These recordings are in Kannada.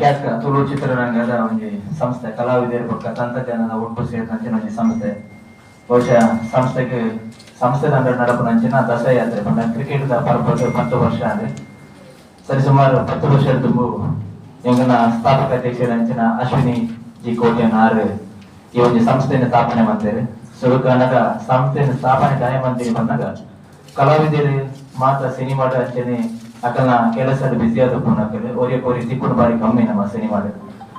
ಕ್ಯಾಕ್ ತುಳು ಚಿತ್ರರಂಗದ ಒಂದು ಸಂಸ್ಥೆ, ಕಲಾವಿದರ ಪಕ್ಕ ತಂತ್ರಜ್ಞಾನದ ಒಟ್ಟು ಸೇರಿದಂತೆ ಒಂದು ಸಂಸ್ಥೆ. ಬಹುಶಃ ಸಂಸ್ಥೆಗೆ, ಸಂಸ್ಥೆ ತಂಡ ನಡಪನಂಚಿನ ಯಾತ್ರೆ ಬಂದ ಕ್ರಿಕೆಟ್ ಪರ್ಪಸ್ ಹತ್ತು ವರ್ಷ ಅಂದ್ರೆ ಸರಿಸುಮಾರು ಹತ್ತು ವರ್ಷ ತುಂಬ ನಿಮ್ಮನ್ನ ಸ್ಥಾಪಕ ಅಧ್ಯಕ್ಷರಂಚಿನ ಅಶ್ವಿನಿ ಜಿ ಕೋಟೆಯನ್ನು ಆರು ಈ ಒಂದು ಸಂಸ್ಥೆಯನ್ನು ಸ್ಥಾಪನೆ ಮಾಡ್ತಾರೆ ಕನ್ನಡ ಸಂಸ್ಥೆಯನ್ನು ಸ್ಥಾಪನೆ ಮಂತ್ರಿ ಬಂದಾಗ ಕಲಾವಿದರು ಮಾತ್ರ ಸಿನಿಮಾದ ಅಂಚನೆ ಅಕಲ್ನ ಕೆಲಸದ ಬಿಸಿ ಆದ ಪೂರ್ಣಕ್ಕೆ ಒರೆ ಕೋರಿ ತಿಪ್ಪುನ ಬಾರಿ ಕಮ್ಮಿ ನಮ್ಮ ಸಿನಿಮಾದ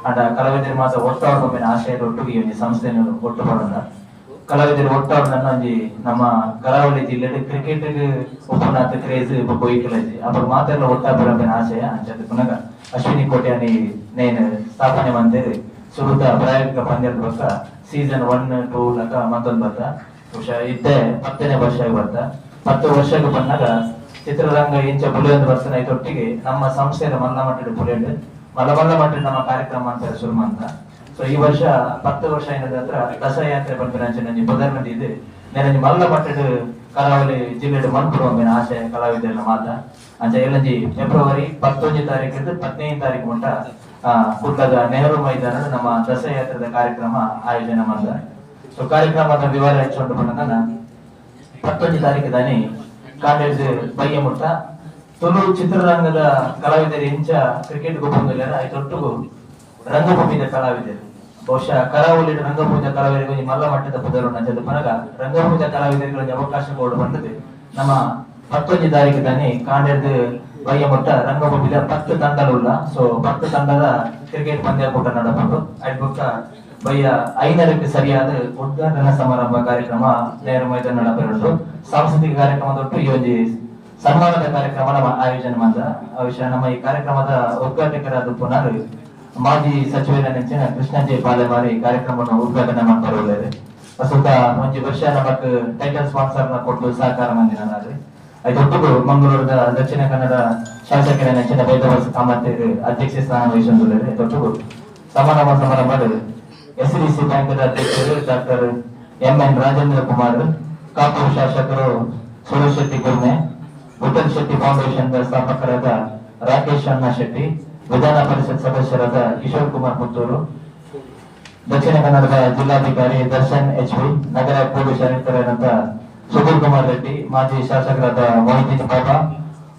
ಅಂಡ ಕಲಾವಿದರು ಮಾತ್ರ ಒಟ್ಟಾಡು ಒಮ್ಮಿನ ಆಶಯದ ಒಟ್ಟಿಗೆ ಒಂದು ಸಂಸ್ಥೆಯನ್ನು ಒಟ್ಟು ಮಾಡೋಣ. ಕಲಾವಿದರು ಒಟ್ಟಾಡು ನನ್ನ ಒಂಜಿ ನಮ್ಮ ಕರಾವಳಿ ಜಿಲ್ಲೆ ಕ್ರಿಕೆಟ್ ಉಪನಾಥ ಕ್ರೇಜ್ ಕೊಯ್ಕಲಜಿ ಅಪ್ಪ ಮಾತೆಲ್ಲ ಒಟ್ಟಾಬರಬೇನ ಆಶಯ ಅಂಚದ ಪುನಃ ಅಶ್ವಿನಿ ಕೋಟ್ಯಾನಿ ನೇನು ಸ್ಥಾಪನೆ ಮಾಡಿದ್ರೆ ಸುರುತ ಪ್ರಾಯೋಗಿಕ ಪಂದ್ಯದ ಬಕ್ಕ ಸೀಸನ್ ಒನ್ ಟೂ ಲಕ ಮತ್ತೊಂದು ಬರ್ತಾ. ಬಹುಶಃ ಇದ್ದೇ, ಹತ್ತನೇ ವರ್ಷ ಬರ್ತಾ. ಹತ್ತು ವರ್ಷಕ್ಕೆ ಬಂದಾಗ ಚಿತ್ರರಂಗ ಇಂಚ ಪುಲಿಯೊಂದು ಬರ್ತನ ಇದೊಟ್ಟಿಗೆ ನಮ್ಮ ಸಂಸ್ಥೆಯ ಮಲ್ಲ ಮಟ್ಟದ ಪುಲಿಯಂಡ್ ಮಲ್ಲ ಮಟ್ಟಿ ನಮ್ಮ ಕಾರ್ಯಕ್ರಮ ಅಂತ ಶುರು ಅಂತ ಸೊ ಈ ವರ್ಷ ಪತ್ತು ವರ್ಷ ಏನದ ಹತ್ರ ದಸರಾ ಯಾತ್ರೆ ಬರ್ತೀನಿ ಪದರ್ನದಿ ಇದೆ. ನೆನಜಿ ಮಲ್ಲ ಮಟ್ಟದ ಕರಾವಳಿ ಜಿಲ್ಲೆಡು ಮನ್ಪುರ ಆಶಯ ಕಲಾವಿದೆಲ್ಲ ಮಾತ ಅಂಚ ಎಲ್ಲಂಜಿ ಫೆಬ್ರವರಿ ಪತ್ತೊಂದು ತಾರೀಕು ಹದಿನೈದು ತಾರೀಕು ಮಟ್ಟ ಕುಟ್ಟದ ನೆಹರು ಮೈದಾನದ ನಮ್ಮ ದಸರಾ ಯಾತ್ರೆದ ಕಾರ್ಯಕ್ರಮ ಆಯೋಜನೆ ಮಾಡ್ತಾರೆ ಸೊ ಕಾರ್ಯಕ್ರಮದ ವಿವರ ಹೆಚ್ಚು ಬಂದ ಪತ್ತೊಂದು ತಾರೀಕು ದಾನಿ ಕಾಲೇಜ್ ಬಯ್ಯ ಮುಟ್ಟ. ತುಳು ಚಿತ್ರರಂಗದ ಕಲಾವಿದರು ಇಂಚ ಕ್ರಿಕೆಟ್ ಬಂದಿಲ್ಲ ಐದೊಟ್ಟಿಗೂ ರಂಗಭೂಮಿದ ಕಲಾವಿದರು. ಬಹುಶಃ ಕರಾವಳಿ ರಂಗಭೂಮಿದ ಕಲಾವಿದರಿಗೆ ಮಲ್ಲ ಮಟ್ಟದ ಪದರು ನಂಜಲು ಪನಗ ರಂಗಭೂಮಿದ ಕಲಾವಿದರಿಗೆ ಅವಕಾಶ ಕೊಡು ಬಂದದೆ. ನಮ್ಮ ಹತ್ತೊಂದು ತಾರೀಕು ತಾನೇ ಕಾಂಡೆರ್ದು ಬಯ್ಯ ಮುಟ್ಟ ರಂಗಭೂಮಿದ ಪತ್ತು ತಂಡలుಲ್ಲ ಸೊ ಪತ್ತು ತಂಡದ ಕ್ರಿಕೆಟ್ ಪಂದ್ಯಾಕೂಟ ನಡಬಹುದು ಐದು ಬೊಕ್ಕ ಬಯ್ಯ ಐದರಕ್ಕೆ ಸರಿಯಾದ ಉದ್ಘಾಟನಾ ಸಮಾರಂಭ ಕಾರ್ಯಕ್ರಮ ನೇರ ಮೈದಾನ ನಡಬರುಂಟು ಸಾಂಸ್ಕೃತಿಕ ಕಾರ್ಯಕ್ರಮದೊಟ್ಟು ಈ ಒಂದು ಸನ್ಮಾನದ ಕಾರ್ಯಕ್ರಮ ನಮ್ಮ ಆಯೋಜನೆ ಮಾಡಿದ. ವಿಷಯ ನಮ್ಮ ಈ ಕಾರ್ಯಕ್ರಮದ ಉದ್ಘಾಟಕರಾದ ಪುನರ್ ಮಾಜಿ ಸಚಿವರ ನೆಚ್ಚಿನ ಕೃಷ್ಣಜಿ ಪಾಲೆಮಾರಿ ಈ ಕಾರ್ಯಕ್ರಮವನ್ನು ಉದ್ಘಾಟನೆ ಮಾಡ್ತಾರೆ ಪ್ರಸ್ತುತ ಒಂದು ವರ್ಷ ನಮಕ್ ಟೈಟಲ್ ಸ್ಪಾನ್ಸರ್ನ ಕೊಟ್ಟು ಸಹಕಾರ ಮಂದಿನ ಅದೊಟ್ಟಿಗೂ ಮಂಗಳೂರದ ದಕ್ಷಿಣ ಕನ್ನಡ ಶಾಸಕರ ನೆಚ್ಚಿನ ವೇದವಾಸ ಕಾಮತ್ತೇರು ಅಧ್ಯಕ್ಷ ಸ್ಥಾನ ವಹಿಸಿದ್ದಾರೆ ಅದೊಟ್ಟಿಗೂ ಸಮಾರಂಭ ಸಮಾರಂಭ ಎಸ್ ಬ್ಯಾಂಕಿನ ಅಧ್ಯಕ್ಷರು doctor M N Rajendra Kumar, ಕಾಪೂರು ಶಾಸಕರು ಸುರೇಶ್ ಶೆಟ್ಟಿ ಗುರ್ಮೆ ವಿಠಲ್ ಶೆಟ್ಟಿ ಫೌಂಡೇಶನ್ ಸ್ಥಾಪಕರಾದ ರಾಕೇಶ್ ಅಣ್ಣ ಶೆಟ್ಟಿ, ವಿಧಾನ ಪರಿಷತ್ ಸದಸ್ಯರಾದ ಕಿಶೋರ್ ಕುಮಾರ್ ಪುತ್ತೂರು, ದಕ್ಷಿಣ ಕನ್ನಡದ ಜಿಲ್ಲಾಧಿಕಾರಿ ದರ್ಶನ್ ಎಚ್ ವಿ, ನಗರ ಪೊಲೀಸ್ ಆಯುಕ್ತರಾದಂತಹ ಸುಧೀರ್ ಕುಮಾರ್ ರೆಡ್ಡಿ, ಮಾಜಿ ಶಾಸಕರಾದ ಮೊಹಿದ್ದೀನ್ ಬಾಬಾ,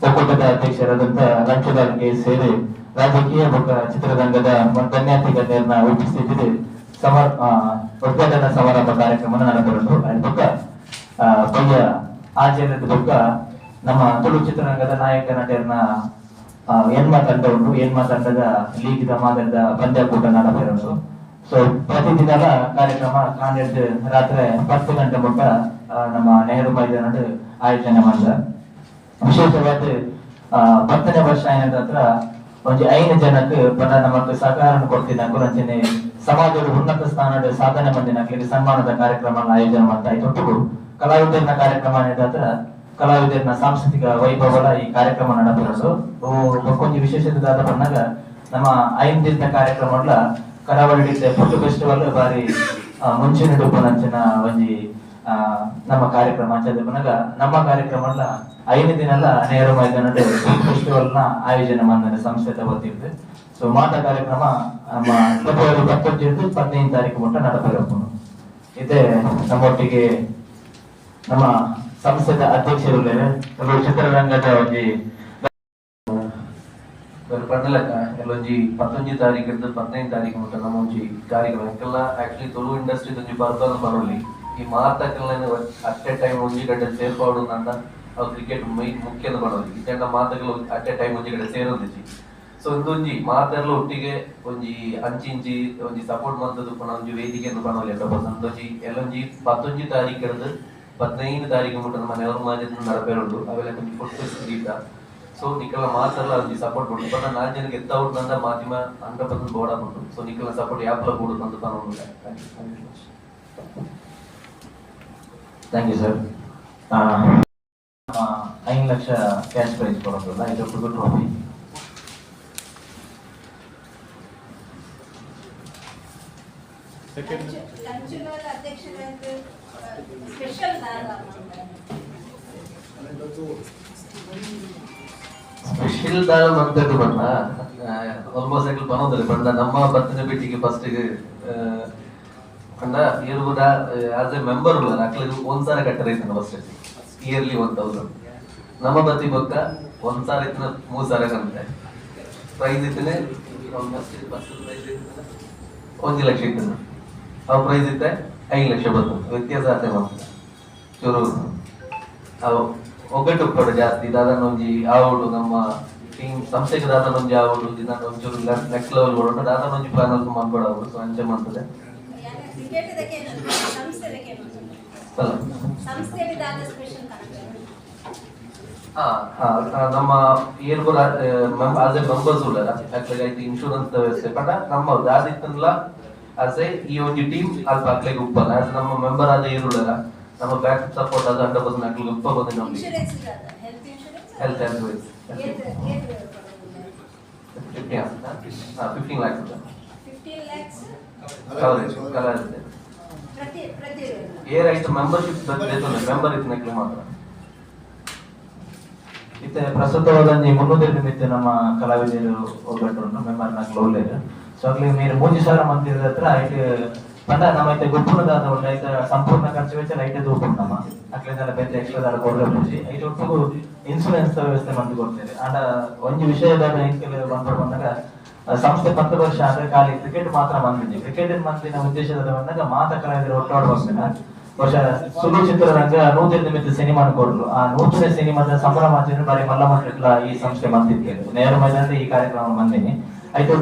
ಒಕ್ಕೂಟದ ಅಧ್ಯಕ್ಷರಾದಂತ ಲಂಚುಲಾಲ್ ಕೆ ಸೇರಿ ರಾಜಕೀಯ ಮುಖ ಚಿತ್ರರಂಗದ ಗಣ್ಯಾತಿ ಗಣ್ಯರನ್ನ ಉಪಸ್ಥಿತಿದೆ ಸಮರ್ ಉದ್ಘಾಟನಾ ಸಮಾರಂಭ ಕಾರ್ಯಕ್ರಮ ನಡೆದಿರುವುದು ಅದರ ಬುಕ್ಕ ಬಯ್ಯ ಆಚರಣೆದ ಬುಕ್ಕ ನಮ್ಮ ತುಳು ಚಿತ್ರರಂಗದ ನಾಯಕ ನಟರನ್ನ ಎನ್ಮ ತಂಡ ಉಂಟು ಎನ್ಮ ತಂಡದ ಲೀಗ್ದ ಮಾದರಿದ ಪಂದ್ಯಕೂಟ ನಡೆದಿರೋದು ಸೊ ಪ್ರತಿದಿನದ ಕಾರ್ಯಕ್ರಮ ಕಾಂಡೆಡ್ ರಾತ್ರಿ ಹತ್ತು ಗಂಟೆ ಮಟ್ಟ ನಮ್ಮ ನೆಹರು ಮೈದಾನದ ಆಯೋಜನೆ ಮಾಡಿದ ವಿಶೇಷವಾಗಿ ಹತ್ತನೇ ವರ್ಷ ಏನದ ಹತ್ರ ಒಂಜಿ ಐನ ಜನಕ್ಕೆ ಬಂದ ನಮಕ್ ಸಹಕಾರ ಕೊಡ್ತಿದ್ದ ಅಂಚನೆ ಸಮಾಜದ ಉನ್ನತ ಸ್ಥಾನದ ಸಾಧನೆ ಮಂದಿನ ಸನ್ಮಾನದ ಕಾರ್ಯಕ್ರಮ ಆಯೋಜನೆ ಮಾಡ್ತಾ ಇತ್ತು. ಒಟ್ಟಿಗೂ ಕಾರ್ಯಕ್ರಮ ಹತ್ರ ಸಾಂಸ್ಕೃತಿಕ ವೈಭವದ ಈ ಕಾರ್ಯಕ್ರಮ ನಡೆದಿರೋದು. ಕೊಂಚ ವಿಶೇಷತೆದಾದ ಬಂದಾಗ ನಮ್ಮ ಐನ್ ದಿನ ಕಾರ್ಯಕ್ರಮ ಕರಾವಳಿ ಫುಡ್ ಫೆಸ್ಟಿವಲ್ ಬಾರಿ ಮುಂಚಿನ ಡುಪ್ಪನಂಚಿನ ಒಂಜಿ ನಮ್ಮ ಕಾರ್ಯಕ್ರಮ ಆಚರಣೆ ಪನಗ ನಮ್ಮ ಕಾರ್ಯಕ್ರಮ ಐದು ದಿನ ಎಲ್ಲ ನೇರ ಮೈದಾನ ಫೆಸ್ಟಿವಲ್ನ ಆಯೋಜನೆ ಮಾಡಿದ್ದಾರೆ ಸಂಸ್ಥೆ ತಗೋತಿರ್ದು ಸೊ ಮಾತ ಕಾರ್ಯಕ್ರಮ ನಮ್ಮ ಫೆಬ್ರವರಿ ಇಪ್ಪತ್ತೊಂದು ಹದಿನೈದು ತಾರೀಕು ಮಟ್ಟ ನಡಪಬೇಕು ಇದೆ ನಮ್ಮೊಟ್ಟಿಗೆ ನಮ್ಮ ಸಂಸ್ಥೆದ ಅಧ್ಯಕ್ಷರು ಕೆಲವು ಚಿತ್ರರಂಗದ ಒಂಜಿ ಪಂಡಲಕ ಎಲ್ಲೊಂಜಿ ಪತ್ತೊಂಜಿ ತಾರೀಕು ಹಿಡಿದು ತಾರೀಕು ಮಟ್ಟ ನಮ್ಮ ಒಂಜಿ ಕಾರ್ಯಕ್ರಮ. ಎಲ್ಲ ಆಕ್ಚುಲಿ ತುಳು ಇಂಡಸ್ಟ್ರಿ ಒಂಜಿ ಬರ್ಬಲ್ ಬರೋಲಿ ಈ ಅಟ್ ಎ ಟೈಮ್ ಒಂಜಿ ಗಂಟೆ ಸೇರ್ಪಾಡು ಅಂತ ಅವ್ರು ಕ್ರಿಕೆಟ್ ಮೈ ಮುಖ್ಯದ ಬರೋಲಿ ಇತ್ತೆಂಡ ಮಾತುಗಳು ಅಟ್ ಎ ಟೈಮ್ ಒಂಜಿ ಸೇರೊಂದಿಜಿ ಸೊ ಇಂದೊಂಜಿ ಮಾತೆರ್ಲ ಒಟ್ಟಿಗೆ ಒಂಜಿ ಅಂಚಿಂಚಿ ಒಂಜಿ ಸಪೋರ್ಟ್ ಮಂತದ್ದು ಪುನಃ ಒಂಜಿ ವೇದಿಕೆಯನ್ನು ಬಣ್ಣ ಎಲ್ಲ ಸಂತೋಷಿ. ಎಲ್ಲೊಂಜಿ ಪತ್ತೊಂಜಿ ತಾರೀಕು ಹಿಡಿದು ಹದಿನೈದು ತಾರೀಕು ಮುಟ್ಟ ನಮ್ಮ ನೆವರು ಮಾಜಿ ನಡಪೇರುಂಡು ಅವೆಲ್ಲ ಒಂಜಿ ಫುಡ್ ದೀಪ ಸೊ ನಿಕ್ಕೆಲ್ಲ ಮಾತೆಲ್ಲ ಒಂಜಿ ಸಪೋರ್ಟ್ ಕೊಡು ಬಟ್ ನಾಲ್ಕು ಜನಕ್ಕೆ ಎತ್ತ ಔಟ್ ನಂದ ಮಾಧ್ಯಮ ಹಂಡ್ರೆಡ್ ಪರ್ಸೆಂಟ್ ಬೋರ್ಡ್ ಆಗ್ಬಿಟ್ಟು ಸೊ ನಿಕ್ಕೆಲ್ಲ ಸಪೋರ್ಟ್ ಯಾಪಲ ಕೊಡು ಅಂತ ತಾನು ಥ್ಯಾಂಕ್ ಯು ಸರ್ ಐದು ಲಕ್ಷ ಕ್ಯಾಶ್ ಪ್ರೈಸ್ ಕೊಡೋದಲ್ಲ ಇದು ಫುಡ್ ಟ್ರೋಫಿ ಲಂಚುಗಳ ಅಧ್ಯಕ್ಷರಾದ ಸ್ಪೆಷಲ್ ಸ್ಪೆಷಲ್ ದಾಳ ಮಂತದ್ದು ಬಂದ ಆಲ್ಮೋಸ್ಟ್ ಆಗಿ ಬರೋದಿಲ್ಲ ಬಂದ ನಮ್ಮ ಬತ್ತಿನ ಭೇಟಿಗೆ ಫಸ್ಟ್ ಇವ್ರು ಕೂಡ ಆಸ್ ಎ ಮೆಂಬರ್ ಅಕ್ಲಿಗೆ ಒಂದ್ಸಾರ ಕಟ್ಟರೆ ಫಸ್ಟ್ ಇಯರ್ಲಿ ಒನ್ ತೌಸಂಡ್ ನಮ್ಮ ಬತ್ತಿ ಬೊಕ್ಕ ಒಂದ್ ಸಾರ ಇತ್ತಿನ. ಮೂರ್ ಸಾರ ಕಂತೆ ಪ್ರೈಸ್ ಇತ್ತನೆ. ಒಂದು ಲಕ್ಷ ಇತ್ತು ಅವು ಪ್ರೈಸ್ ಇತ್ತೆ ಐದು ಲಕ್ಷ ಬಂತು. ವ್ಯತ್ಯಾಸ ಆತೆ ಬಂತು. ಚೂರು ಅವು ಒಗ್ಗಟ್ಟು ಕೊಡ ಜಾಸ್ತಿ. ದಾದನ ಒಂಜಿ ಆವುಡು ನಮ್ಮ ಟೀಮ್ ಸಂಸ್ಥೆಗೆ ದಾದನ ಒಂಜಿ ಆವುಡು ದಿನ ಒಂಚೂರು ನೆಕ್ಸ್ಟ್ ಲೆವೆಲ್ ಕೊಡೋಣ ದಾದನ ಒಂಜಿ ಪ್ಲಾನ್ ಅಲ್ಲಿ ಮಾಡ್ಕೊಡಾವುಡು ಸೊ ಅಂಚೆ ಮಾಡ್ತದೆ. ಕ್ರಿಕೆಟ್ದಕ್ಕೆ ಸಂಸ್ಥೆದಕ್ಕೆ ಅಲ್ಲ ಸಂಸ್ಥೆ ವಿಧಾನ ಸ್ಪೆಷಲ್ ನಮ್ಮ ಏನ್ ಕೂಡ ಆಸ್ ಎ ಮೆಂಬರ್ಸ್ ಐತಿ ಇನ್ಶೂರೆನ್ಸ್ ವ್ಯವಸ್ಥೆ ಪಂಡ ನಮ್ಮ ದಾದಿತ್ತಲ್ಲ ಆಸ್ ಎ ಈ ಒಂದು ಟೀಮ್ ಅಲ್ಪ ಹಾಕ್ಲಿಕ್ಕೆ ಉಪ್ಪಲ್ಲ ಆಸ್ ನಮ್ಮ ಮೆಂಬರ್ ಆದ ಏನ್ ಉಳ್ಳಲ್ಲ ನಮ್ಮ ಬ್ಯಾಕ್ ಸಪೋರ್ಟ್ ಆದ ಹಂಡ್ರೆಡ್ ಪರ್ಸೆಂಟ್ ಹಾಕ್ಲಿಕ್ಕೆ ಉಪ್ಪ ನಮ್ಮ ನಮ್ಗೆ. ಹೆಲ್ತ್ ಇನ್ಶೂರೆನ್ಸ್ ಫಿಫ್ಟೀನ್ ಹಾ ಫಿಫ್ಟೀನ್ ಲ್ಯಾಕ್ಸ್ ಏರ್ ಆಯ್ತು ಮೆಂಬರ್ಶಿಪ್ ಮೆಂಬರ್ ಇತ್ತು ಮಾತ್ರ. ಇತ್ತೆ ಪ್ರಸ್ತುತವಾದಂಜಿ ಮುನ್ನೂರು ನಿಮಿತ್ತ ನಮ್ಮ ಕಲಾವಿದರು ಒಗ್ಗಟ್ಟು ಮೆಂಬರ್ ನಾಲ್ಕು ಒಳ್ಳೆಯದು ಸೊ ಅಲ್ಲಿ మీరు ಮೂಜಿ ಸಾವಿರ ಮಂದಿ ಹತ್ರ ಐಟ್ ಪಂಡ ನಮ್ಮ ಐತೆ ಗುಪ್ಪುನದಾದ ಒಂದು ಐತ ಸಂಪೂರ್ಣ ಖರ್ಚು ವೆಚ್ಚ ಐತೆ ದೂಪು ನಮ್ಮ ಅಕ್ಲಿಂದೆಲ್ಲ ಬೇರೆ ಎಕ್ಸ್ಟ್ರಾ ದಾರ ಕೊಡ್ರೆ ಪೂಜಿ ಐಟ್ ಒಟ್ಟು ಇನ್ಸೂರೆನ್ಸ್ ವ್ಯವಸ್ಥೆ ಮಂದಿ ಕೊಡ್ತೇವೆ ಆಂಡ ಒಂಜಿ ವಿಷಯದಾಗ ಎಂಕೆಲ್ಲ ಬಂದು ಬಂದಾಗ ಸಂಸ್ಥೆ ಪತ್ತು ವರ್ಷ ಆದ್ರೆ ಖಾಲಿ ಕ್ರಿಕೆಟ್ ಮಾತ್ರ ಬಂದಿದೆ ಕ್ರಿಕೆಟ್ ಮಂದಿನ ಉದ್ದೇಶದ ಬಂದಾಗ ಮಾತ ಕಲಾವಿದರು ಒಟ್ಟಾಡು ಬಂದಿನ ವರ್ಷ ಸುಳ್ಳು ಚಿತ್ರರಂಗ ನೂತನ ನಿಮಿತ್ತ ಸಿನಿಮಾ ಕೊಡ್ಲು ಆ ನೂತನ ಸಿನಿಮಾದ ಸಂಭ್ರಮಾಚರಣೆ ಬಾರಿ ಮಲ್ಲಮಟ್ಟಕ್ಲ ಈ ಸಂಸ್ಥೆ ಬಂದಿದ್ದೇವೆ ನೇರ ಮೈದಾನದ ಈ ಕಾರ್ಯಕ್ರಮ ಬಂದಿನಿ. ಆಯ್ತು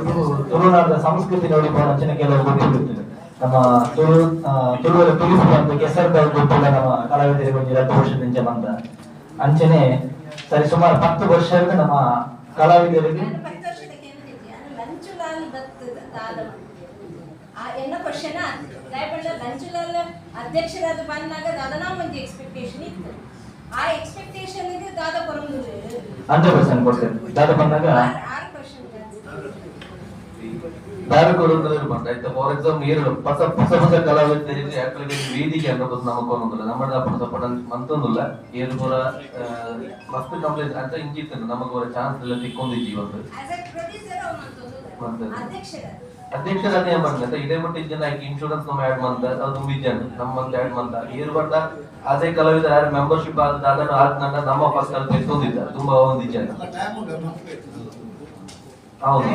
ತುಳುನಾಡದ ಸಂಸ್ಕೃತಿ ನೋಡಿ ಅಂಚನೆ ಕೆಲವು ಗೊತ್ತಿರುತ್ತದೆ ನಮ್ಮ ತುಳು ತುಳುವರ ಬಂದ ಬಂದು ಕೆಸರದ ಗೊತ್ತಿಲ್ಲ ನಮ್ಮ ಕಲಾವಿದರಿಗೆ ಒಂದು ಎರಡು ವರ್ಷದಿಂದ ಬಂದ ಅಂಚನೆ ಸರಿ ಸುಮಾರು ಹತ್ತು ವರ್ಷದ ನಮ್ಮ ಕಲಾವಿದರಿಗೆ ನಾನು ಪತ್ತು ವರ್ಷದಕ್ಕೆ ಏನಿದೆಯಾ ಲಂಚುಲಾಲ್ ದತ್ ದಾದ ಆ ರಾಯಬಣ್ಣ ಲಂಚಲಾಲ್ ಅಧ್ಯಕ್ಷರಾದ ಬಂದಾಗ ದಾದನ ಒಂದು ಎಕ್ಸ್ಪೆಕ್ಟೇಷನ್ ಇತ್ತು. ಆ ಎಕ್ಸ್ಪೆಕ್ಟೇಷನ್ ದಾದ ಬರೋದು ಹಂಡ್ರೆಡ್ ಪರ್ಸೆಂಟ್ ಕೊಡ್ತೇನೆ. ದಾದ ಬಂದಾಗ? ಆರು ಆರು ಕ್ವಶನ್ ದಾರಿ ಕೊಡುವುದರಲ್ಲಿ ಬಂದ ಆಯ್ತು ಫಾರ್ ಎಕ್ಸಾಂಪಲ್ ಏರು ಹೊಸ ಹೊಸ ಹೊಸ ಕಲಾವಿದರಿಗೆ ಯಾಕಂದ್ರೆ ವೇದಿಕೆ ಅನ್ನೋದು ನಮಗೆ ಕೊನೊಂದಿಲ್ಲ ನಮ್ಮ ಏರು ಮಸ್ತ್ ಕಂಪ್ಲೇಂಟ್ ಅಂತ ನಮಗೆ ಚಾನ್ಸ್ ಎಲ್ಲ ಇವತ್ತು. ಮತ್ತೆ? ಅಧ್ಯಕ್ಷರ ಅಧ್ಯಕ್ಷರೇ ಬಂದ ಇದೇ ಮಟ್ಟಿಗೆ ಜನ ಇನ್ಶೂರೆನ್ಸ್ ನಮ್ಮ ಆಡ್ ಮಂತ ಅದು ತುಂಬಿ ಜನ. ನಮ್ಮ ಮಂತ್ ಆಡ್ ಮಂತ ಏರು ಬಟ್ಟ ಅದೇ ಕಲಾವಿದ ಯಾರು ಮೆಂಬರ್ಶಿಪ್ ಆದ ಆದ್ನಂತರ ನಮ್ಮ ಫಸ್ಟ್ ಅಲ್ಲಿ ತೆಗೆದುಕೊಂಡಿದ್ದ ತುಂಬಾ ಒಂದು ಜನ. ಹೌದು.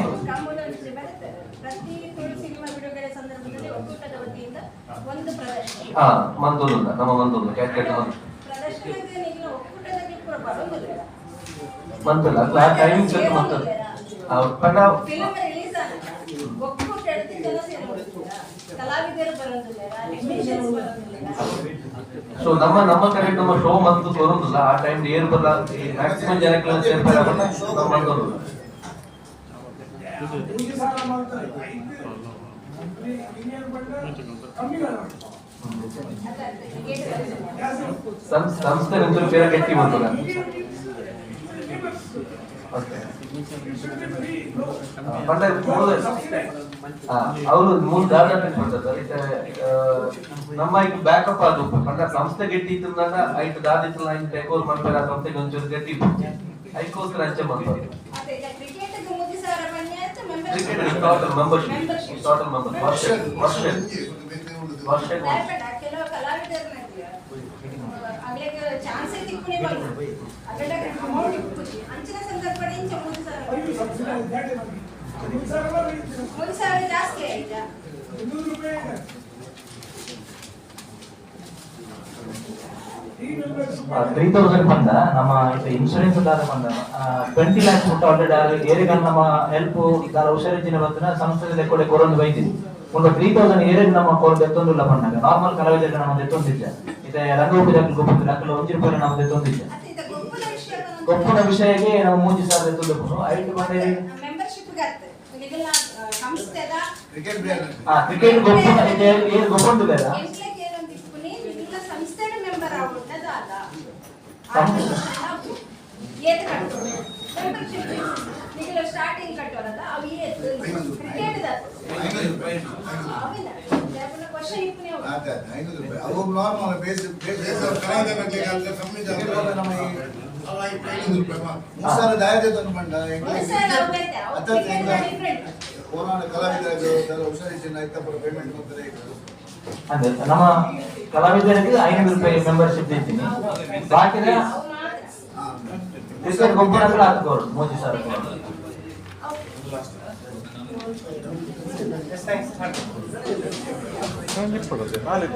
ಹಾ ಮಂತೂರು ನಮ್ಮ ಮಂತೂರು ಕ್ಯಾಟ್ ಕ್ಯಾಟ್ ಮಂತ್ ಪ್ರದರ್ಶನಕ್ಕೆ ನೀವು ಒಕ್ಕೂಟದಲ್ಲಿ ಕೂಡ ಬರೋದಿಲ್ಲ ಮಂತಲ್ಲ ಆ ಟೈಮಿಂಗ್ ಸೆಟ್ ಮಂತಲ್ಲ ಪಟ ಸೊ ನಮ್ಮ ನಮ್ಮ ಕಡೆ ನಮ್ಮ ಶೋ ಮತ್ತು ತೋರುದಿಲ್ಲ. ಆ ಟೈಮ್ ಏನ್ ಬಲ್ಲ ಮ್ಯಾಕ್ಸಿಮಮ್ ಜನಕ್ಕೆ ಸೇರ್ತಾರೆ ನಮ್ಮ ಮಂತೊಂದು ಹಿಂಗೆ ಸಾಲ ಮಾಡ್ತಾರೆ ಐದು ಮಂತ್ರಿ ಇಂಜಿನಿಯರ್ ಬಂದ್ರೆ ಕಮ್ಮಿ ಕಾಲ ಜಾಸ್ತಿ ಸಂಸ್- ಸಂಸ್ಥೆ ಒಂದು ಬೇರೆ ಕಟ್ಟಿ ಬಂದ ಓಕೆ ಮೂಲ ಅವರು ಮೂಲ ದಾದ ಬರ್ತದೆ ನಮ್ಮ ಈಗ ಬ್ಯಾಕಪ್ ಅದು ಪಂಡ ಸಂಸ್ಥೆ ಗಟ್ಟಿ ಇತ್ತು ಐದು ದಾದ ಇತ್ತು ಐದು ಟೇಕ್ ಓವರ್ ಮಾಡ್ತಾರೆ ಆ ಸಂಸ್ಥೆಗೆ ಒಂಚೂರು ಗಟ್ಟಿ ಅದಕ್ಕೋಸ್ಕರ ಅಂಚೆ ಮಾಡ್ತಾರೆ ಕ್ರಿಕೆಟ್ ಮೂರು ಮೆಂಬರ್ಶಿಪ್ ಟೋಟಲ್ ಮೆಂಬರ್ ಚಾನ್ಸೇ ಇತ್ತು ಅಂಚಿನ ಸಂದರ್ಭ ಇಂಚ ಸಾವಿರ ಜಾಸ್ತಿ ಆಯ್ತಾ? ಇನ್ನೂರು ರೂಪಾಯಿ ಇದೆ ಈ ತ್ರೀ ತೌಸಂಡ್ ಬಂದ. ನಮ್ಮ ಇನ್ಶೂರೆನ್ಸ್ ದಾದ ಬಂದ ಟ್ವೆಂಟಿ ಲ್ಯಾಕ್ಸ್ ಮುಟ್ಟ ಆಲ್ರೆಡಿ ಏರಿಗ ನಮ್ಮ ಹೆಲ್ಪ್ ದಾರ ಹುಷಾರಿದ್ದಿನ ಬಂದ ಸಂಸ್ಥೆ ಕೊಡೆ ಕೊರೊಂದು ಬೈದಿದ್ದು ಒಂದು ತ್ರೀ ತೌಸಂಡ್ ಏರಿಯಾಗ ನಮ್ಮ ಕೋರ್ ಎತ್ತೊಂದಿಲ್ಲ ಬಂದಾಗ. ನಾರ್ಮಲ್ ಕಲಾವಿದರಿಗೆ ನಮ್ಮ ಎತ್ತೊಂದಿದ್ದೆ. ಇದೆ ರಂಗೋಪಿ ದಾಖಲು ಗೊಬ್ಬರ ದಾಖಲು ಒಂಜಿ ರೂಪಾಯಿ ನಮ್ಮ ಎತ್ತೊಂದಿದ್ದೆ. ಗೊಬ್ಬರ ವಿಷಯಕ್ಕೆ ನಾವು ಮೂಜಿ ಸಾವಿರ ತುಂಬಿಕೊಂಡು ಐದು ಮಂದಿ ಮೆಂಬರ್ಶಿಪ್ ಗತ್ತೆ ಈಗೆಲ್ಲ ಸಂಸ್ಥೆದ ಆ ಕ್ರಿಕೆಟ್ ಗೊಬ್ಬರ ಇದೆ ಏನು ಗೊಬ್ಬರ ಬೇಡ ಸ್ಟಾರ್ಟಿಂಗ್ ಕಟ್ಟೋರಲ್ಲ ಅವು ಏತ್ ಕ್ರಿಕೆಟ್ ದ ಅವಿನ ಕ್ವಶನ್ ಇಕ್ಕುನಿ ಅವು ಅವು ನಾರ್ಮಲ್ ಬೇಸ್ ಬೇಸ್ ಕನ್ನಡ ಬಗ್ಗೆ ಕಮ್ಮಿ ಇವಾಗ ನಮ್ಮ ಈ ಈ ಟ್ರೈನಿಂಗ್ ಇರ್ಬೇಕು ಮೂರು ಸಾವಿರ ದಾಯತೆ ತಂದು ಬಂಡ ಮೂರು ಸಾವಿರ ಹೋಗೈತೆ, ಅವ್ರು ticket different. ಪುರಾಣ ಕಲಾವಿದರಿಗೆ ಹುಷಾರಿಸಿನ ಆಯ್ತಪ್ಪ ಪೇಮೆಂಟ್ ಮಾಡ್ತಾರೆ ಅದೇ ನಮ್ಮ ಕಲಾವಿದರಿಗೆ ಐನೂರು ರೂಪಾಯಿ ಮೆಂಬರ್ಶಿಪ್ ಇದ್ದೀನಿ ಬಾಕಿದ ಅವು ಮಾತ್ರ. ಟಿಕೆಟ್ ಗೊಬ್ಬರ ಕೂಡ ಹಾಕೋರು ಮೋದಿ ಸರ್ ನಾಳೆ